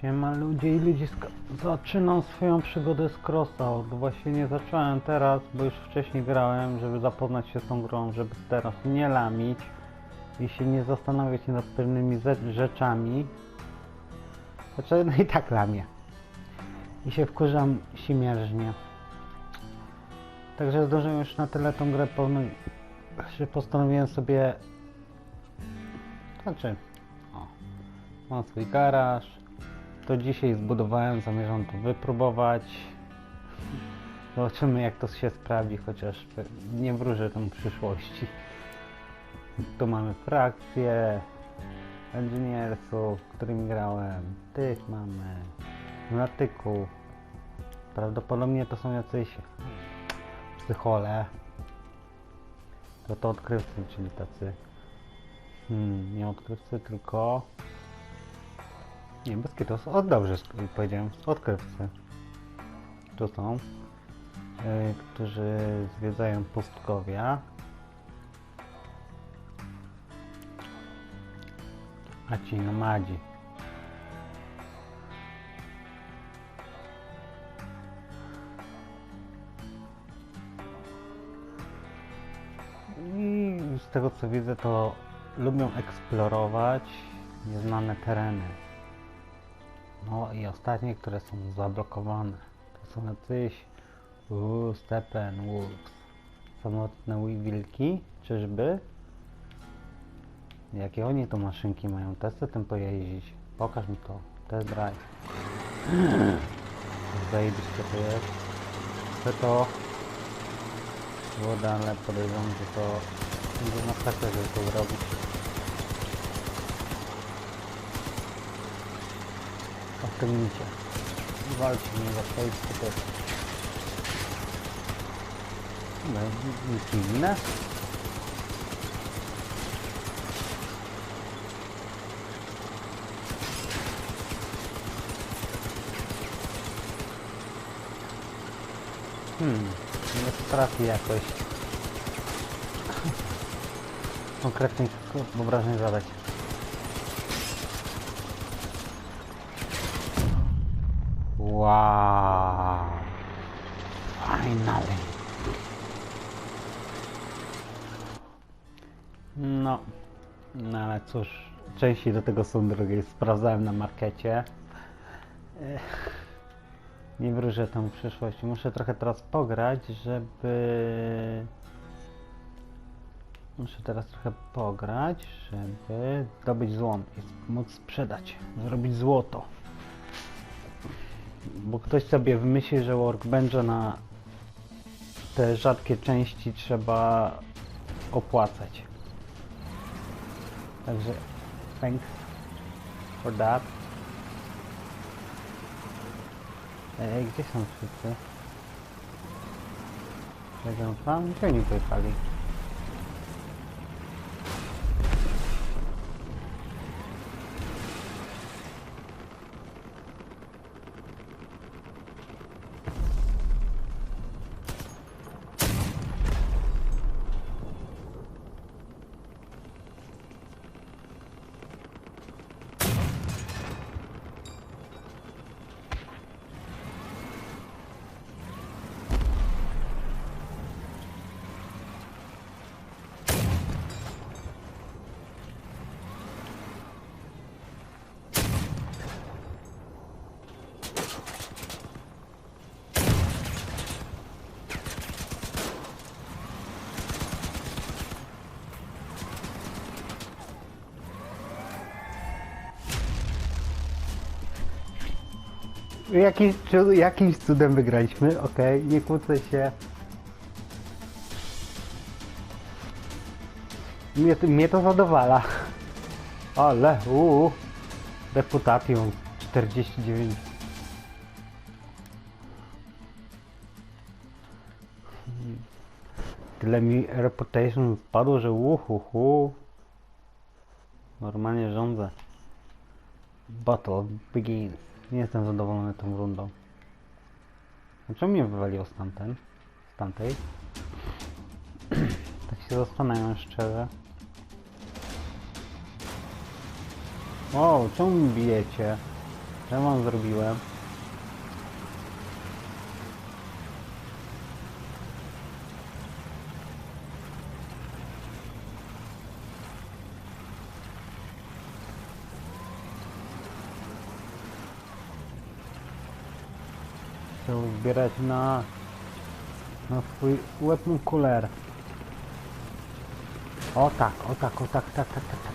Siema ludzie i ludziska. Zaczynam swoją przygodę z Crossout. Właśnie nie zacząłem teraz, bo już wcześniej grałem, żeby zapoznać się z tą grą, żeby teraz nie lamić i się nie zastanawiać nad pewnymi ze- rzeczami. Znaczy, no i tak lamię. I się wkurzam śmierznie. Także zdążyłem już na tyle tą grę pełną, że postanowiłem sobie... Znaczy, o, mam swój garaż, to dzisiaj zbudowałem, zamierzam to wypróbować. Zobaczymy jak to się sprawdzi, chociaż nie wróżę tą przyszłości. Tu mamy frakcje, engineersów, którymi grałem, tych mamy, lunatyków. Prawdopodobnie to są jacyś psychole. To to odkrywcy, czyli tacy hmm, nie odkrywcy, tylko nie, bez kitu. O, dobrze powiedziałem. Odkrywcy. Tu są. y, którzy zwiedzają pustkowia. A ci nomadzi. I z tego co widzę, to lubią eksplorować nieznane tereny. No i ostatnie, które są zablokowane. To są jacyś uuu, Stepen Wolves. Samotne wi- wilki, czyżby? Jakie oni to maszynki mają? Testy tym pojeździć. Pokaż mi to. Test drive. Zajebiście to jest. Chcę to woda, ale podejrzewam, że to będzie masakra, żeby to zrobić. Osiągnijcie. Walcie mnie za swoje skuteczne. No, nic inne. Hmm, nie potrafię jakoś konkretnych wyobrażeń zadać. Wow. Finally. No. No ale cóż, części do tego są drogie. Sprawdzałem na markecie. Nie wróżę tą przyszłość. Muszę trochę teraz pograć, żeby... Muszę teraz trochę pograć, żeby zdobyć złom i móc sprzedać, zrobić złoto. Bo ktoś sobie wymyśli, że workbencha na te rzadkie części trzeba opłacać. Także thanks for that. Ej, gdzie są wszyscy? Siedzą tam? Gdzie oni pojechali? Jakiś, jakimś cudem wygraliśmy, okej, nie kłócę się. Mnie, mnie to zadowala. Ale, uuu, reputacją 49. Tyle mi reputation spadło, że uhuhu. Normalnie rządzę. Battle begins. Nie jestem zadowolony tą rundą. Dlaczego mnie wywaliło z tamten? Z tamtej? tak się zastanawiam szczerze. O, czemu mi bijecie? Co ja wam zrobiłem? Chcę zbierać na na swój weapon cooler. O tak, o tak, o tak, tak, tak, tak, tak.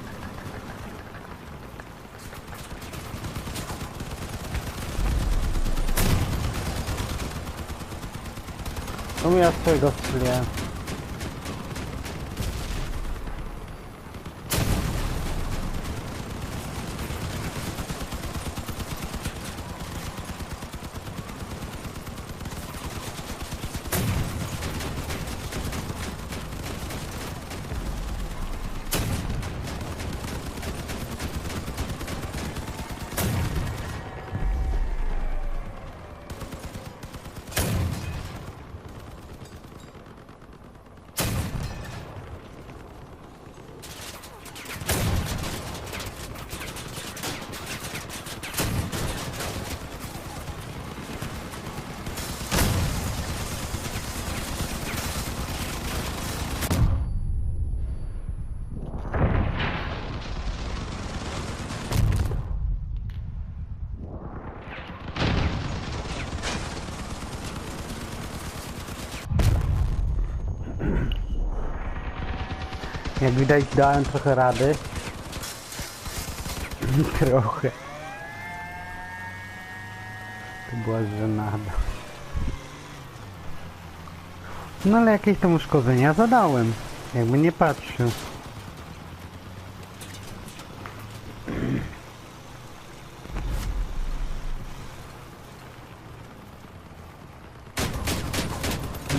No ja z tego strzeliłem. Jak widać dałem trochę rady. trochę. To była żenada. No ale jakieś tam uszkodzenia zadałem. Jakby nie patrzył.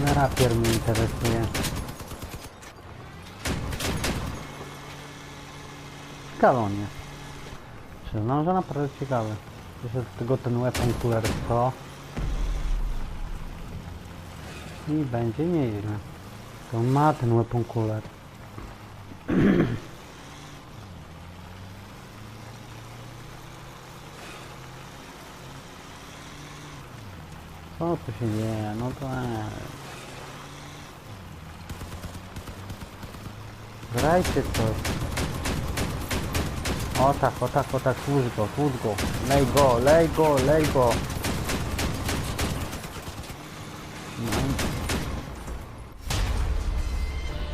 No rapier mnie interesuje. Ciekawe on jest. Przyznam, że naprawdę ciekawy. Jeszcze z tego ten weapon cooler co? I będzie nieźle. To ma ten weapon cooler. Co tu się dzieje? No to... e. Grajcie coś. O tak, o tak, o tak, tłucz go, tłucz go. Lej go, lej go, lej go.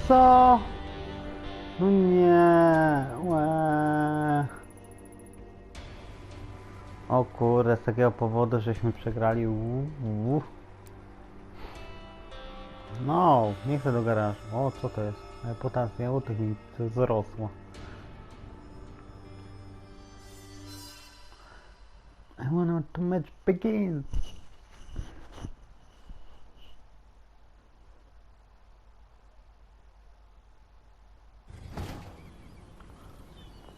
Co? No nie, łe. O kurde, z takiego powodu, żeśmy przegrali. No, nie chcę do garażu. O, co to jest? Reputacja, o tych mi wzrosła. I wanna to match begins.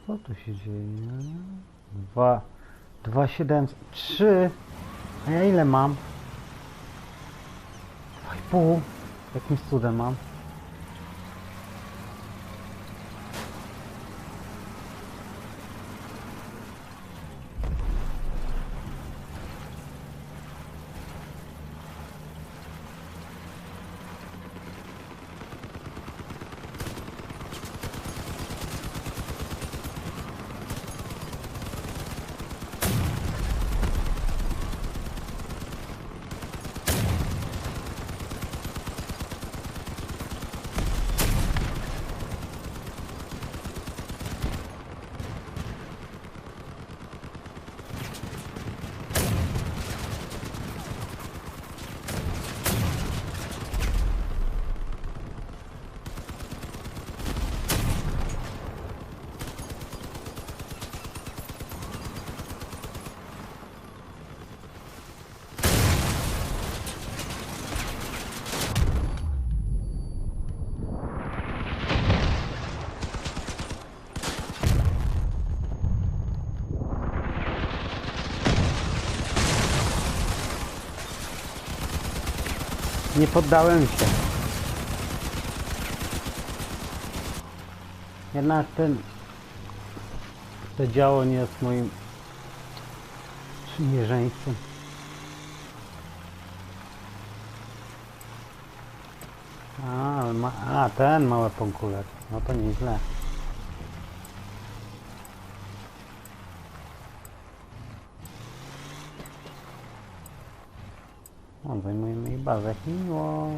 Co tu się dzieje? Dwa, dwa, siedem, trzy. A ja ile mam? Dwa i pół. Jakimś cudem mam. Nie poddałem się. Jednak ten... To działo nie jest moim Sprzymierzeńcem. A, ma, a, ten mały ponkuler. No to nieźle. O, zajmujemy bazę. Miło.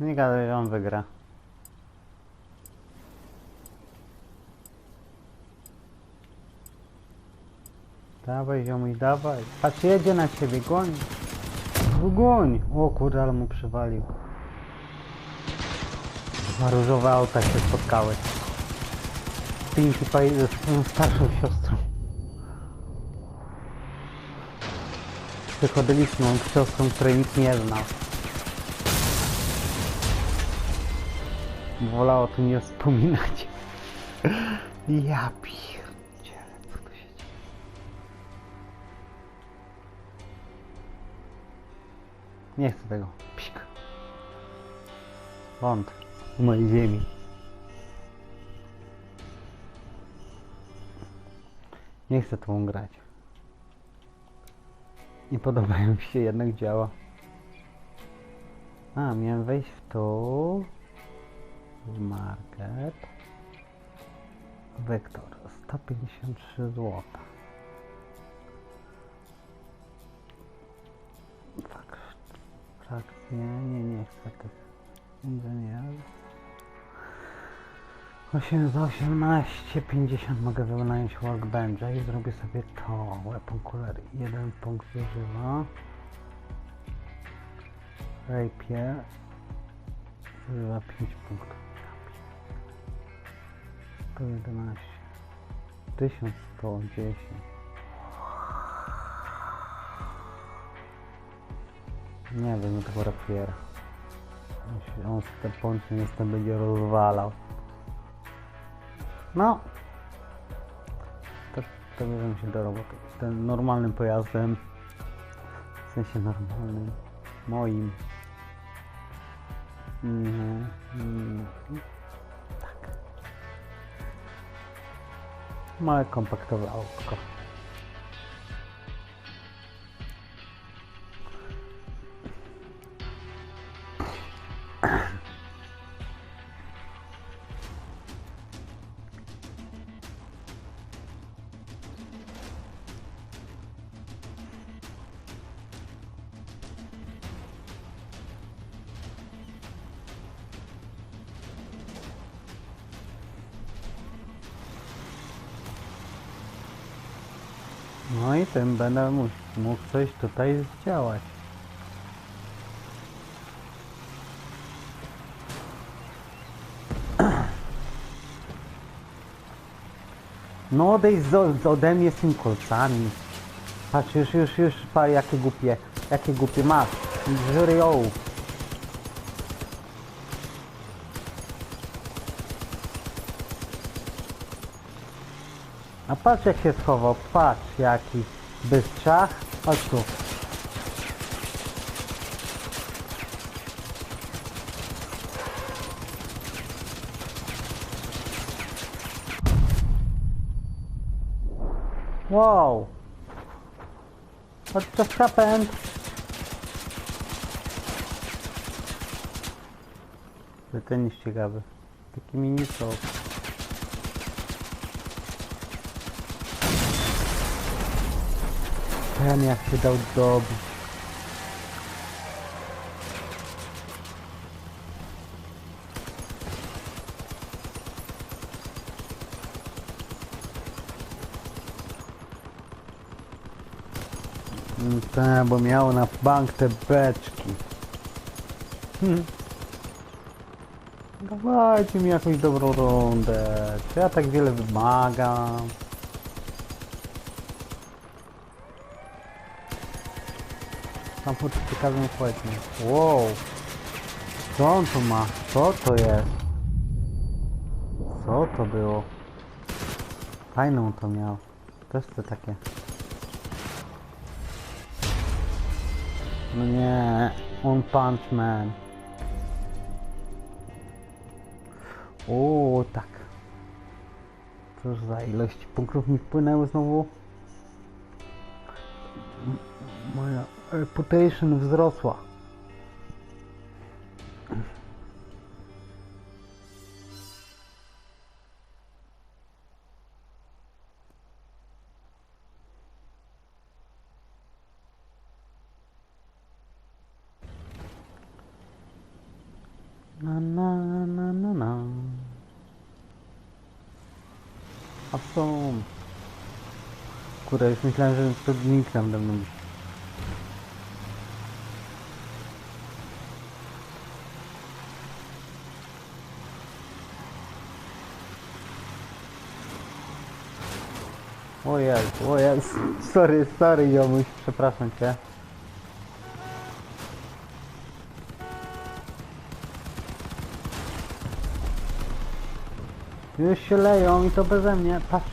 Nie gadaj, on wygra. Dawaj ziomuj, dawaj. Patrz, jedzie na ciebie, goń. Goń. O kurde, ale mu przywalił. Dwa różowe auta się spotkały. Pinkie Pie ze swoją starszą siostrą. Przychodziliśmy z siostrą, której nikt nie znał. Wolało tu nie wspominać. Ja pierdzielę, co tu się dzieje? Nie chcę tego. Psik. Wąt mojej ziemi. Nie chcę tą grać. Nie podobają mi się, jednak działa. A, miałem wejść w to. W market. Wektor 153 zł. Fak, frakcje, nie, nie chcę tych inżynier. 8 za 18, 50 mogę wynająć workbencha i zrobię sobie to. Weapon cooler, jeden punkt zużywa. Rapier zużywa 5 punktów. 111 1110 Nie wiem, tego rapiera. On z pończe niestety będzie rozwalał. No. To, to bierzemy się do roboty. Ten normalnym pojazdem. W sensie normalnym. Moim. Mhm. Mm, tak. Małe kompaktowe autko. No i tym będę mógł, coś tutaj zdziałać. No odejdź z, ode mnie z tymi kolcami. Patrz, już, już, już, pa, jakie głupie, jakie głupie, masz, żry ją. A patrz jak się schował, patrz jaki bystrzach. Chodź tu. Wow. What just happened? Ten jest ciekawy. Taki mini czołg. Ten jak się dał dobić. Tak, bo miał na bank te beczki. Hmm. Dawajcie mi jakąś dobrą rundę. Czy ja tak wiele wymagam? Tam pod ciekawym płetnie. Wow. Co on tu ma? Co to jest? Co to było? Fajną to miał. Też to takie. No nie. On Punch Man. O, tak. Cóż za ilość punktów mi wpłynęły znowu. Moja reputation wzrosła. Na na na na na. A co? Kurde, już myślałem, że to nikt tam będą. O jest, o jest. Sorry, sorry, Jomuś, przepraszam cię. Już się leją i to beze mnie. Patrz,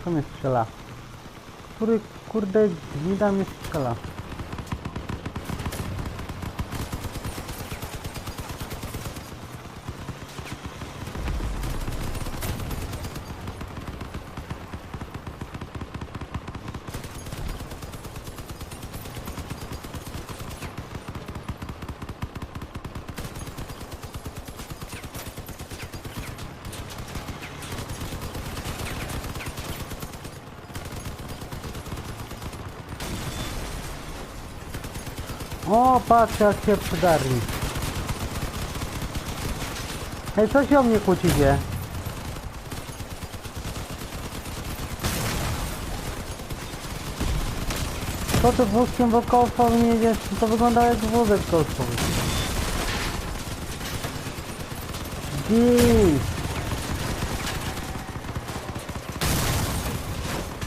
kto mnie strzela. Który, kurde, gmida mnie strzela. O, patrz jak się przydarli. Ej, co się o mnie kłócicie? Co ty wózkiem wokołowym jedziesz? To wygląda jak wózek kolcowy. Dziś.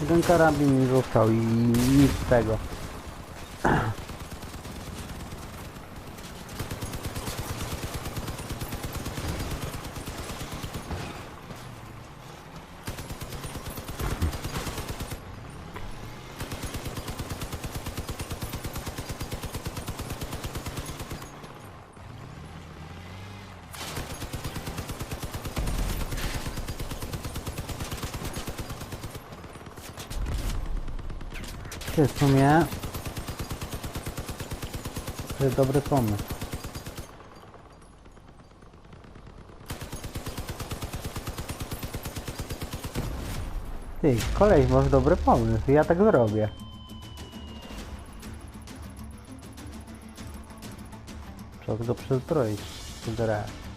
Jeden karabin mi został i nic z tego. Ty, w sumie... To jest dobry pomysł. Ty, koleś, masz dobry pomysł. Ja tak zrobię. Trzeba go przezbroić. Nie.